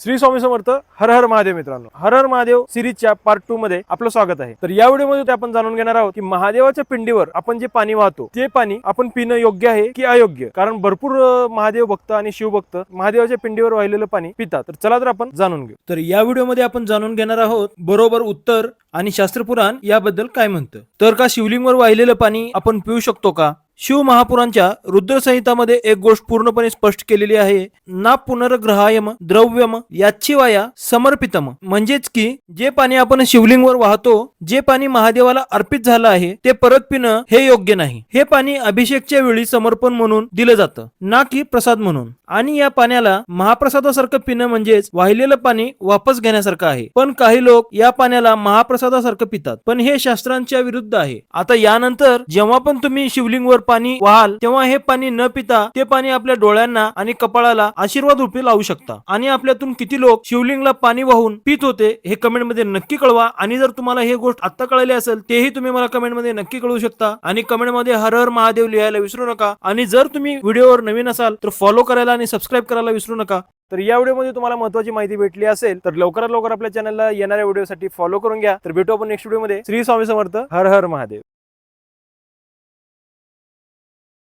श्री स्वामी समर्थ हर हर महादेव मित्रांनो. हर हर महादेव सिरीजच्या पार्ट टू मध्ये आपलं स्वागत आहे. तर या व्हिडिओमध्ये आपण जाणून घेणार आहोत की महादेवाच्या पिंडीवर आपण जे पाणी वाहतो ते पाणी आपण पिणं योग्य आहे की अयोग्य? कारण भरपूर महादेव भक्त आणि शिवभक्त महादेवाच्या पिंडीवर वाहिलेलं पाणी पितात. तर चला तर आपण जाणून घेऊ. तर या व्हिडिओमध्ये आपण जाणून घेणार आहोत बरोबर उत्तर आणि शास्त्रपुराण याबद्दल काय म्हणतं? तर का शिवलिंगवर वाहिलेलं पाणी आपण पिऊ शकतो का? शिव महापुरांच्या रुद्रसंहितामध्ये एक गोष्ट पूर्णपणे स्पष्ट केलेली आहे. ना पुनर्ग्रहायम द्रव्यम याचिवाया समर्पितम. म्हणजेच की जे पाणी आपण शिवलिंगवर वाहतो जे पाणी महादेवाला अर्पित झालं आहे ते परत पिणं हे योग्य नाही. हे पाणी अभिषेकच्या वेळी समर्पण म्हणून दिलं जातं. ना की प्रसाद म्हणून. आणि या पाण्याला महाप्रसादासारखं पिणं म्हणजेच वाहिलेलं पाणी वापस घेण्यासारखं आहे. पण काही लोक या पाण्याला महाप्रसादासारखं पितात. पण हे शास्त्रांच्या विरुद्ध आहे. आता यानंतर जेव्हा पण तुम्ही शिवलिंगवर पाणी व्हाल तेव्हा हे पाणी न पिता ते पाणी आपल्या डोळ्यांना आणि कपाळाला आशीर्वाद रूपी लावू शकता. आणि आपल्यातून किती लोक शिवलिंगला पाणी वाहून पित होते हे कमेंटमध्ये नक्की कळवा. आणि जर तुम्हाला हे गोष्ट आता कळली असेल तेही तुम्ही मला कमेंटमध्ये नक्की कळवू शकता. आणि कमेंटमध्ये हर हर महादेव लिहायला विसरू नका. आणि जर तुम्ही व्हिडिओवर नवीन असाल तर फॉलो करायला आणि सबस्क्राईब करायला विसरू नका. तर या व्हिडिओमध्ये तुम्हाला महत्वाची माहिती भेटली असेल तर लवकरात लवकर आपल्या चॅनलला येणाऱ्या व्हिडिओसाठी फॉलो करून घ्या. तर भेटू आपण नेक्स्ट व्हिडिओमध्ये श्री स्वामी समर्थ. हर हर महादेव.